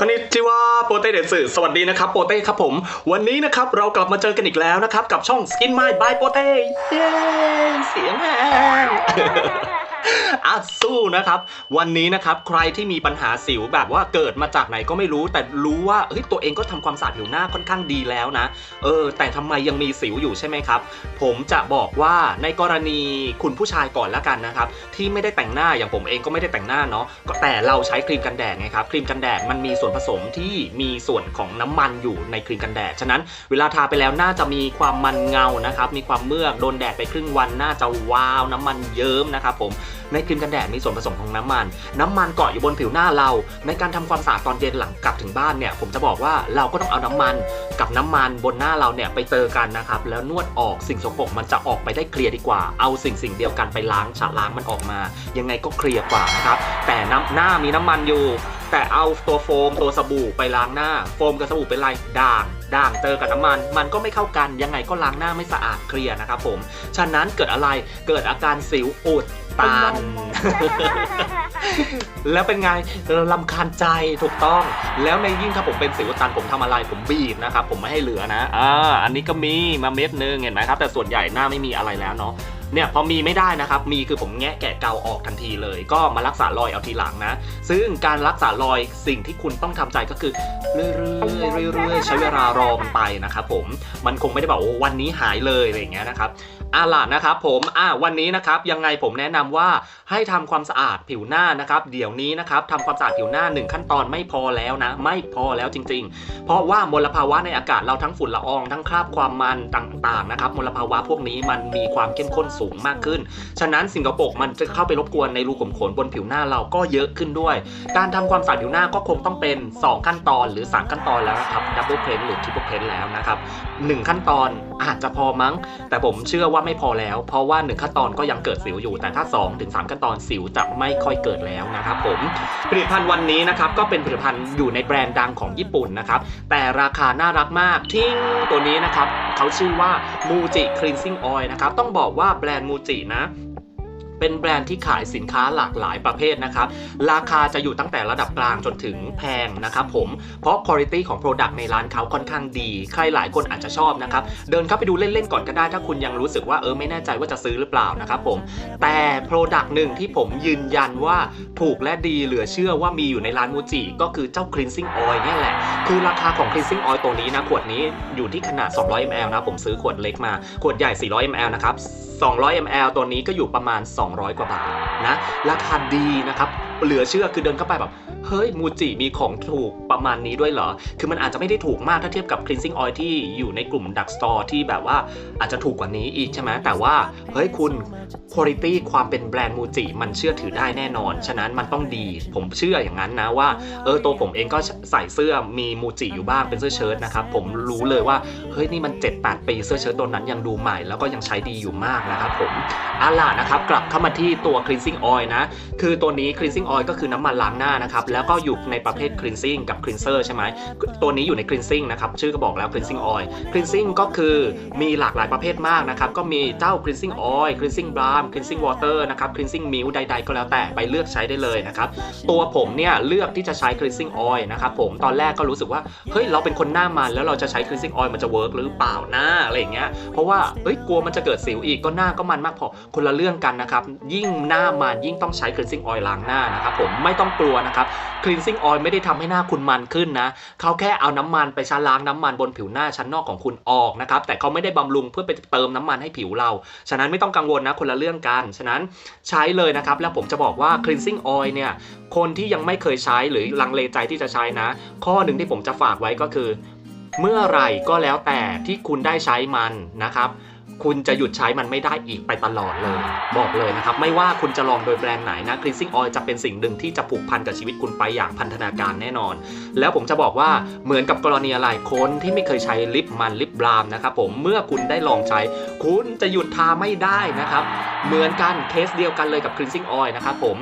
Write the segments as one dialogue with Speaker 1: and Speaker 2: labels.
Speaker 1: คนิจิวาโปเต้เดสึสวัสดีนะครับโปเต้ครับผม วันนี้นะครับเรากลับมาเจอกันอีกแล้วนะครับ กับช่องสกินไม้บายโปเต้เย้เสียงแหง อาสู้นะครับ วันนี้นะครับใครที่มีปัญหาสิวแบบว่าเกิดมาจากไหนก็ไม่รู้ แต่รู้ว่าเฮ้ยตัวเองก็ทำความสะอาดผิวหน้าค่อนข้างดีแล้วนะ เออ แต่ทำไมยังมีสิวอยู่ใช่ไหมครับ ผมจะบอกว่าในกรณีคุณผู้ชายก่อนแล้วกันนะครับ ที่ไม่ได้แต่งหน้าอย่างผมเองก็ไม่ได้แต่งหน้าเนาะก็แต่เราใช้ครีมกันแดดไงครับครีมกันแดดมันมีส่วนผสมที่มีส่วนของน้ำมันอยู่ในครีมกันแดดฉะนั้นเวลาทาไปแล้วน่าจะมีความมันเงานะครับมีความเมือกโดนแดดไปครึ่งวันน่าจะวาวน้ำมันเยิ้มนะครับผมในครีมกันแดดมีส่วนผสมของน้ำมัน น้ำมันเกาะอยู่บนผิวหน้าเรา ในการทำความสะอาดตอนเย็นหลังกลับถึงบ้านเนี่ยผมจะบอกว่าเราก็ต้องเอาน้ำมันกับน้ำมันบนหน้าเราเนี่ยไปเจอกันนะครับแล้วนวดออกสิ่งสกปรกมันจะออกไปได้เคลียร์ดีกว่า เอาสิ่งสิ่งเดียวกันไปล้างฉะล้างมันออกมา ยังไงก็เคลียร์กว่านะครับแต่น้ำหน้ามีน้ำมันอยู่ แต่เอาตัวโฟมตัวสบู่ไปล้างหน้า โฟมกับสบู่เป็นไรด่างด่างเจอกับน้ำมัน มันก็ไม่เข้ากันยังไงก็ล้างหน้าไม่สะอาดเคลียร์นะครับผมฉะนั้นเกิดอะไรเกิดอาการสิวอุดตันแล้วเป็นไงลำคาญใจถูกต้อง แล้วในยิ่งถ้าผมเป็นสิวตันผมทำอะไรผมบีบนะครับผมไม่ให้เหลือนะอ่าอันนี้ก็มีมาเม็ดนึงเห็นไหมครับ แต่ส่วนใหญ่หน้าไม่มีอะไรแล้วเนาะ เนี่ยพอมีไม่ได้นะครับ มีคือผมแงะแกะเกาออกทันทีเลย ก็มารักษารอยเอาทีหลังนะ ซึ่งการรักษารอยสิ่งที่คุณต้องทำใจก็คือเรื่อยๆเรื่อยๆใช้เวลารอมันไปนะครับผมมันคงไม่ได้บอกว่าวันนี้หายเลยอะไรอย่างเงี้ยนะครับ อะล่ะนะครับผมอะวันนี้นะครับยังไงผมแนะนำว่าให้ทำความสะอาดผิวหน้านะครับเดี๋ยวนี้นะครับทำความสะอาดผิวหน้าหนึ่งขั้นตอนไม่พอแล้วนะ ไม่พอแล้วจริง ๆ เพราะว่ามลภาวะในอากาศเราทั้งฝุ่นละออง ทั้งคราบความมันต่างๆนะครับมลภาวะพวกนี้มันมีความเข้มข้นสูงมากขึ้น ฉะนั้นสิ่งกระปรกมันจะเข้าไปรบกวนในรูขุมขนบนผิวหน้าเราก็เยอะขึ้นด้วย การทำความสะอาดผิวหน้าก็คงต้องเป็น 2 ขั้นตอนหรือ 3 ขั้นตอนแล้วนะครับดับเบิลเพนหรือทริปเปิลเพนแล้วนะครับหนึ่งขั้นตอนอาจจะพอมั้ง แต่ผมเชื่อว่าไม่พอแล้ว เพราะว่า 1 ขั้นตอนก็ยังเกิดสิวอยู่ แต่ถ้า 2 ถึง 3 ขั้นตอนสิวจะไม่ค่อยเกิดแล้วนะครับผมผลิตภัณฑ์วันนี้นะครับก็เป็นผลิตภัณฑ์อยู่ในแบรนด์ดังของญี่ปุ่นนะครับแต่ราคาน่ารักมากทิ้งตัวนี้นะครับเขาชื่อว่ามูจิคลีนซิ่งออยนะครับต้องบอกว่าแบรนด์มูจินะ เป็นแบรนด์ที่ขายสินค้าหลากหลายประเภทนะครับ ราคาจะอยู่ตั้งแต่ระดับกลางจนถึงแพงนะครับผม เพราะคุณภาพของ Product ในร้านเขาค่อนข้างดี ใครหลายคนอาจจะชอบนะครับ เดินเข้าไปดูเล่นๆก่อนก็ได้ ถ้าคุณยังรู้สึกว่าเออไม่แน่ใจว่าจะซื้อหรือเปล่านะครับผม แต่ Product หนึ่งที่ผมยืนยันว่าถูกและดีเหลือเชื่อว่ามีอยู่ในร้านมูจิก็คือเจ้า Cleansing Oil นี่แหละ คือราคาของ Cleansing Oil ตัวนี้นะขวดนี้อยู่ที่ขนาด 200 ml นะผมซื้อขวดเล็กมา ขวดใหญ่ 400 ml นะครับ200 ml ตัวนี้ก็อยู่ประมาณ200 กว่าบาทนะราคาดีนะครับ เหลือเชื่อคือเดินเข้าไปแบบ เฮ้ยมูจิมีของถูกประมาณนี้ด้วยเหรอ คือมันอาจจะไม่ได้ถูกมากถ้าเทียบกับ cleansing oil ที่อยู่ในกลุ่มดักสตอร์ที่แบบว่าอาจจะถูกกว่านี้อีกใช่ไหมแต่ว่า เฮ้ยคุณคุณภาพความเป็นแบรนด์มูจิมันเชื่อถือได้แน่นอน ฉะนั้นมันต้องดี ผมเชื่ออย่างนั้นนะว่า เออตัวผมเองก็ใส่เสื้อมีมูจิอยู่บ้างเป็นเสื้อเชิ้ตนะครับ ผมรู้เลยว่า เฮ้ยนี่มัน 7-8 ปีเสื้อเชิ้ตตัวนั้นยังดูใหม่ แล้วก็ยังใช้ดีอยู่มากนะครับผมอาล่ะนะครับ กลับเข้ามาที่ตัว cleansing oil นะ คือตัวนี้ cleansing oil ก็คือน้ำมันล้างหน้านะครับ แล้วก็อยู่ในประเภท cleansing กับ cleanser ใช่ไหม ตัวนี้อยู่ใน cleansing นะครับ ชื่อก็บอกแล้ว cleansing oil cleansing ก็คือมีหลากหลายประเภทมากนะครับ ก็มีเจ้า cleansing oil cleansing balm cleansing water นะครับ cleansing milk ใด ๆ ก็แล้วแต่ไปเลือกใช้ได้เลยนะครับ ตัวผมเนี่ยเลือกที่จะใช้ cleansing oil นะครับผม ตอนแรกก็รู้สึกว่า เฮ้ย เราเป็นคนหน้ามันแล้วเราจะใช้ cleansing oil มันจะ work หรือเปล่าหนะอะไรอย่างเงี้ย เพราะว่าเอ้ย กลัวมันจะเกิดสิวอีก ก็หน้าก็มันมากพอ คนละเรื่องกันนะครับ ยิ่งหน้ามันยิ่งต้องใช้ cleansing oil ล้างหน้านะครับผมไม่ต้องกลัวนะครับ cleansing oil ไม่ได้ทำให้หน้าคุณมันขึ้นนะเขาแค่เอาน้ำมันไปชะล้างน้ำมันบนผิวหน้าชั้นนอกของคุณออกนะครับแต่เขาไม่ได้บำรุงเพื่อไปเติมน้ำมันให้ผิวเรา ฉะนั้นไม่ต้องกังวลนะคนละเรื่องกันฉะนั้นใช้เลยนะครับแล้วผมจะบอกว่า cleansing oil เนี่ยคนที่ยังไม่เคยใช้หรือลังเลใจที่จะใช้นะ ข้อหนึ่งที่ผมจะฝากไว้ก็คือ เมื่อไหร่ก็แล้วแต่ที่คุณได้ใช้มันนะครับ คุณจะหยุดใช้มันไม่ได้อีกไปตลอดเลย บอกเลยนะครับ ไม่ว่าคุณจะลองโดยแบรนด์ไหนนะ cleansing oil จะเป็นสิ่งหนึ่งที่จะผูกพันกับชีวิตคุณไปอย่างพันธนาการแน่นอน แล้วผมจะบอกว่าเหมือนกับกรณีอะไรคนที่ไม่เคยใช้ลิปมันลิปบลามนะครับผมเมื่อคุณได้ลองใช้ คุณจะหยุดทาไม่ได้นะครับ เหมือนกันเคสเดียวกันเลยกับ cleansing oil นะครับผม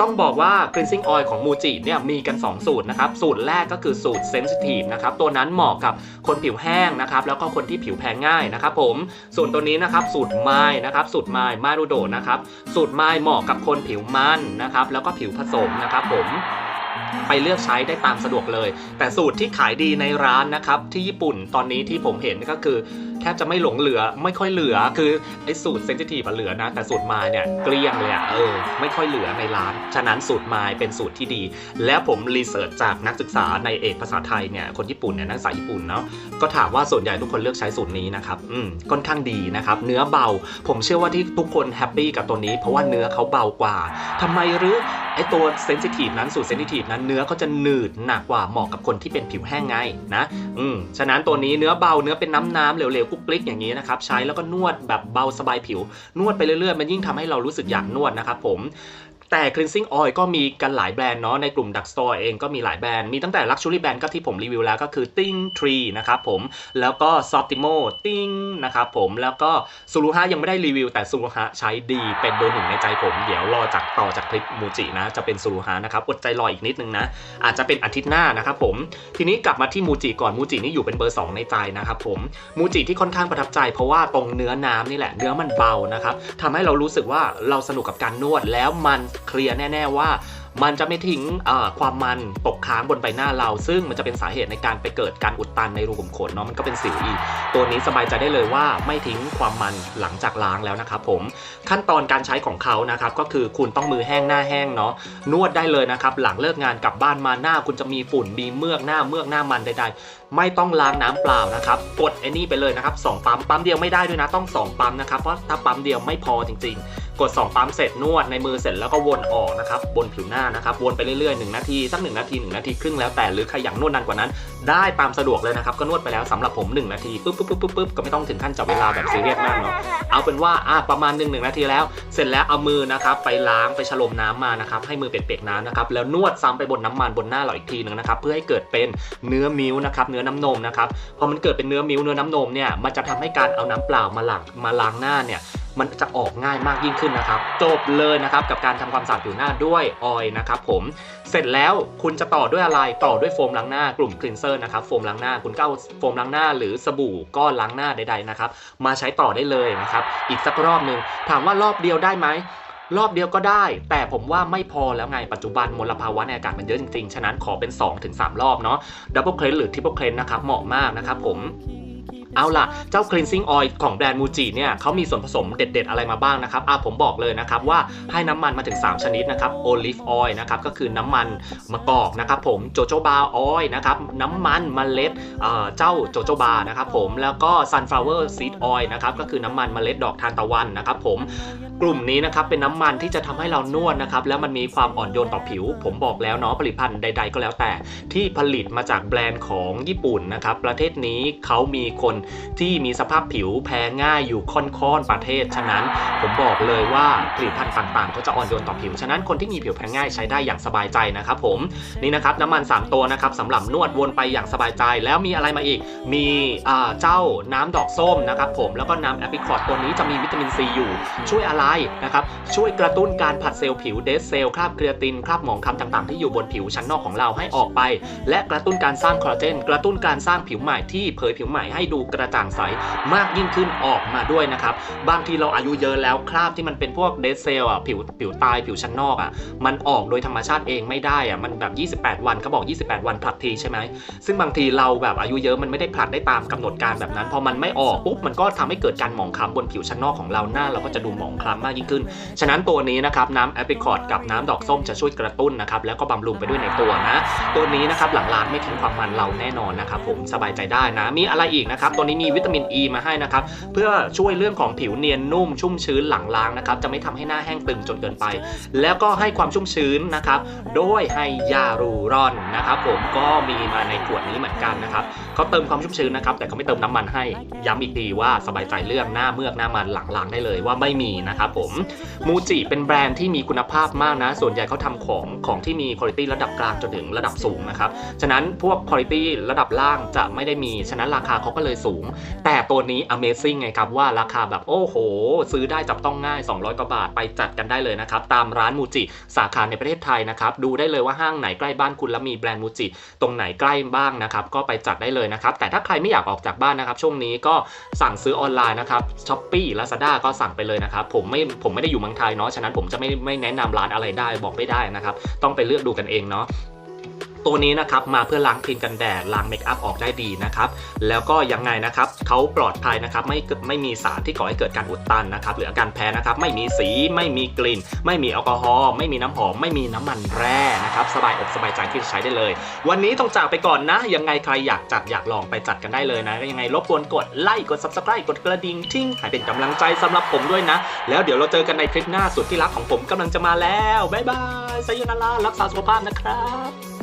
Speaker 1: ต้องบอกว่า cleansing oil ของมูจิเนี่ยมีกัน 2 สูตรนะครับ สูตรแรกก็คือสูตร sensitive นะครับ ตัวนั้นเหมาะกับคนผิวแห้งนะครับ แล้วก็คนที่ผิวแพ้ง่ายนะครับผม ส่วนตัวนี้นะครับ สูตรไม้นะครับ สูตรไม้มารูโดนะครับ สูตรไม้เหมาะกับคนผิวมันนะครับ แล้วก็ผิวผสมนะครับผมไปเลือกใช้ได้ตามสะดวกเลย แต่สูตรที่ขายดีในร้านนะครับที่ญี่ปุ่นตอนนี้ที่ผมเห็นก็คือแทบจะไม่หลงเหลือไม่ค่อยเหลือคือไอ้สูตรเซนซิทีฟเหลือนะ แต่สูตรมายเนี่ยเกลี้ยงเลยอะเออไม่ค่อยเหลือในร้าน ฉะนั้นสูตรมายเป็นสูตรที่ดี แล้วผมรีเสิร์ชจากนักศึกษาในเอกภาษาไทยเนี่ยคนญี่ปุ่นเนี่ยนักศึกษาญี่ปุ่นเนาะก็ถามว่าส่วนใหญ่ทุกคนเลือกใช้สูตรนี้นะครับอืมค่อนข้างดีนะครับเนื้อเบา ผมเชื่อว่าที่ทุกคนแฮปปี้กับตัวนี้ เพราะว่าเนื้อเขาเบากว่าทำไมหรือไอตัวเซนซิทีฟนั้นสูตรเซนซิทีฟนั้นเนื้อเขาจะหนืดหนักกว่าเหมาะกับคนที่เป็นผิวแห้งไงนะอืมฉะนั้นตัวนี้เนื้อเบาเนื้อเป็นน้ำน้ำๆเหลวๆกุ๊กกลิกอย่างนี้นะครับใช้แล้วก็นวดแบบเบาสบายผิว นวดไปเรื่อยๆ มันยิ่งทำให้เรารู้สึกอยากนวดนะครับผม แต่ cleansing oil ก็มีกันหลายแบรนด์เนาะในกลุ่ม Dark Store เองก็มีหลายแบรนด์ มีตั้งแต่ luxury brand ก็ที่ผมรีวิวแล้วก็คือ Ting Tree นะครับผม แล้วก็ Soptimo Ting นะครับผมแล้วก็ซูรุฮะยังไม่ได้รีวิว แต่ซูรุฮะใช้ดีเป็นเบอร์หนึ่งในใจผม เดี๋ยวรอจากต่อจากคลิปมูจินะ จะเป็นซูรุฮะนะครับอดใจรออีกนิดนึงนะ อาจจะเป็นอาทิตย์หน้านะครับผม ทีนี้กลับมาที่มูจิก่อนมูจินี่อยู่เป็นเบอร์ 2 ในใจนะครับผมมูจิที่ค่อนข้างประทับใจ เพราะว่าตรงเนื้อน้ำนี่แหละเนื้อมันเบานะครับทำให้เรารู้สึกว่าเราสนุกกับการนวดแล้วมันเคลียร์แน่ ๆ ว่ามันจะไม่ทิ้งความมันตกค้างบนใบหน้าเรา ซึ่งมันจะเป็นสาเหตุในการไปเกิดการอุดตันในรูขุมขนเนาะมันก็เป็นสิวอีก ตัวนี้สบายใจได้เลยว่าไม่ทิ้งความมันหลังจากล้างแล้วนะครับผมขั้นตอนการใช้ของเขานะครับก็คือคุณต้องมือแห้งหน้าแห้งเนาะนวดได้เลยนะครับหลังเลิกงานกลับบ้านมาหน้าคุณจะมีฝุ่นมีเมือกหน้าเมือกหน้ามันใดๆไม่ต้องล้างน้ำเปล่านะครับกดไอ้นี่ไปเลยนะครับสองปั๊มปั๊มเดียวไม่ได้ด้วยนะต้องสองปั๊มนะครับเพราะถ้าปั๊มเดียวไม่พอจริง ๆ กด 2 ปั๊มเสร็จนวดในมือเสร็จแล้วก็วนออกนะครับบนผิวหน้านะครับวนไปเรื่อยๆ1นาทีสัก1นาที1นาทีครึ่งแล้วแต่หรือใครอยากนวดนานกว่านั้น ได้ตามสะดวกเลยนะครับก็นวดไปแล้วสำหรับผม 1 นาทีปุ๊บปุ๊บปุ๊บปุ๊บปุ๊บก็ไม่ต้องถึงขั้นจับเวลาแบบซีเรียสมากเนาะเอาเป็นว่าอะประมาณ1นงนาทีแล้ว เสร็จแล้วเอามือนะครับไปล้างไปฉลมน้ำมานะครับให้มือเปียกๆน้ำนะครับแล้วนวดซ้ำไปบนน้ำมันบนหน้าเราอีกทีหนึ่งนะครับเพื่อให้เกิดเป็นเนื้อมิ้วนะครับเนื้อน้ำนมนะครับพอมันเกิดเป็นเนื้อมิ้วเนื้อน้ำนมเนี่ยมันจะทำให้การเอาน้ำเปล่ามาหลังมาล้างหน้าเนี่ยมันจะออกง่ายมากยิ่งขึ้นนะครับ จบเลยนะครับกับการทำความสะอาดผิวหน้าด้วยออยนะครับผมเสร็จแล้วคุณจะต่อด้วยอะไรต่อด้วยโฟมล้างหน้ากลุ่มคลีนเซอร์นะครับโฟมล้างหน้าคุณก็เอาโฟมล้างหน้า หรือสบู่ก้อนล้างหน้าใดๆนะครับมาใช้ต่อได้เลยนะครับอีกสักรอบหนึ่งถามว่ารอบเดียวได้ไหมรอบเดียวก็ได้ แต่ผมว่าไม่พอแล้วไงปัจจุบันมลภาวะในอากาศมันเยอะจริงๆ ฉะนั้นขอเป็น 2-3 รอบเนาะดับเบิลเคลนหรือทริปเปิลเคลนนะครับเหมาะมากนะครับผม เอาล่ะ เจ้า cleansing oil ของแบรนด์มูจิเนี่ยเขามีส่วนผสมเด็ด ๆ อะไรมาบ้างนะครับอะผมบอกเลยนะครับว่าให้น้ำมันมาถึง 3 ชนิดนะครับ olive oil นะครับก็คือน้ำมันมะกอกนะครับผมโจโจบา oil นะครับน้ำมันเมล็ดเจ้าโจโจบานะครับผมแล้วก็ sunflower seed oil นะครับก็คือน้ำมันเมล็ดดอกทานตะวันนะครับผมกลุ่มนี้นะครับเป็นน้ำมันที่จะทำให้เรานวดนะครับแล้วมันมีความอ่อนโยนต่อผิว ผมบอกแล้วเนาะผลิตภัณฑ์ใด ๆ ก็แล้วแต่ ที่ผลิตมาจากแบรนด์ของญี่ปุ่นนะครับประเทศนี้เขามีคนที่มีสภาพผิวแพ้ง่ายอยู่ค่อนๆประเทศ ฉะนั้นผมบอกเลยว่าผลิตภัณฑ์ต่างๆเขาจะอ่อนโยนต่อผิว ฉะนั้นคนที่มีผิวแพ้ง่ายใช้ได้อย่างสบายใจนะครับผมนี่นะครับน้ำมัน 3 ตัวนะครับสำหรับนวดวนไปอย่างสบายใจ แล้วมีอะไรมาอีก มีเจ้าน้ำดอกส้มนะครับผมแล้วก็น้ำแอปริคอตตัวนี้จะมีวิตามินซีอยู่ ช่วยอะไรนะครับช่วยกระตุ้นการผัดเซลล์ผิวเดสเซลล์คราบเครียตินคราบหมองคล้ำต่างๆ ที่อยู่บนผิวชั้นนอกของเราให้ออกไป และกระตุ้นการสร้างคอลลาเจนกระตุ้นการสร้างผิวใหม่ที่เผยผิวใหม่ให้ดูกระจ่างใสมากยิ่งขึ้นออกมาด้วยนะครับ บางทีเราอายุเยอะแล้วคราบที่มันเป็นพวกเดสเซลอะผิวผิวตายผิวชั้นนอกอะมันออกโดยธรรมชาติเองไม่ได้อะมันแบบ 28 วันเขาบอก 28 วันผลัดทีใช่ไหมซึ่งบางทีเราแบบอายุเยอะมันไม่ได้ผลัดได้ตามกำหนดการแบบนั้นพอมันไม่ออกปุ๊บมันก็ทำให้เกิดการหมองคล้ำบนผิวชั้นนอกของเราหน้าเราก็จะดูหมองคล้ำมากยิ่งขึ้น ฉะนั้นตัวนี้นะครับน้ำแอปริคอตกับน้ำดอกส้มจะช่วยกระตุ้นนะครับแล้วก็บำรุงไปด้วยในตัวนะ ตัวนี้นะครับหลังล้างไม่ทิ้งความมันเราแน่นอนนะครับผมสบายใจได้นะ มีอะไรอีกนะครับตัวนี้มีวิตามินอ e ีมาให้นะครับ เพื่อช่วยเรื่องของผิวเนียนนุ่มชุ่มชื้นหลังล้างนะครับ จะไม่ทำให้หน้าแห้งตึงจนเกินไป แล้วก็ให้ความชุ่มชื้นนะครับ โดยไฮยารูรอนนะครับ ผมก็มีมาในขวดนี้เหมือนกันนะครับเขาเติมความชุ่มชื้นนะครับ แต่เขาไม่เติมน้ำมันให้ย้ำอีกทีว่าสบายใจเรื่องหน้าเมือกหน้ามันหลังล้างได้เลยว่าไม่มีนะครับผมมูจิเป็นแบรนด์ที่มีคุณภาพมากนะ ส่วนใหญ่เขาทำของของที่มีคุณภาพระดับกลางจนถึงระดับสูงนะครับฉะนั้นพวกคุณภาพระดับล่างจะไม่ได้มีฉะนั้นราคาเขาก็เลยสูงแต่ตัวนี้ Amazing ไงครับว่าราคาแบบโอ้โห ซื้อได้จับต้องง่าย 200 กว่าบาทไปจัดกันได้เลยนะครับ ตามร้านมูจิสาขาในประเทศไทยนะครับ ดูได้เลยว่าห้างไหนใกล้บ้านคุณแล้วมีแบรนด์มูจิตรงไหนใกล้บ้างนะครับ ก็ไปจัดได้เลยนะครับ แต่ถ้าใครไม่อยากออกจากบ้านนะครับ ช่วงนี้ก็สั่งซื้อออนไลน์นะครับช้อปปี้ลาซาด้าก็สั่งไปเลยนะครับผมไม่ผมไม่ได้อยู่เมืองไทยเนาะฉะนั้นผมจะไม่ไม่แนะนำร้านอะไรได้บอกไม่ได้นะครับต้องไปเลือกดูกันเองเนาะ ตัวนี้นะครับมาเพื่อล้างครีมกันแดดล้างเมคอัพออกได้ดีนะครับแล้วก็ยังไงนะครับเขาปลอดภัยนะครับไม่ไม่มีสารที่ก่อให้เกิดการอุดตันนะครับหรืออาการแพ้นะครับไม่มีสีไม่มีกลิ่น ไม่มีแอลกอฮอล์ไม่มีน้ำหอม ไม่มีน้ำมันแร่นะครับสบายอกสบายใจที่จะใช้ได้เลย วันนี้ต้องจากไปก่อนนะ ยังไงใครอยากจัดอยากลองไปจัดกันได้เลยนะยังไงรบกวนกดไลค์กด subscribe กดกระดิ่งทิ้งให้เป็นกำลังใจสำหรับผมด้วยนะ แล้วเดี๋ยวเราเจอกันในคลิปหน้าสุดที่รักของผมกำลังจะมาแล้วบ๊ายบายไซโยนารารักษาสุขภาพนะครับ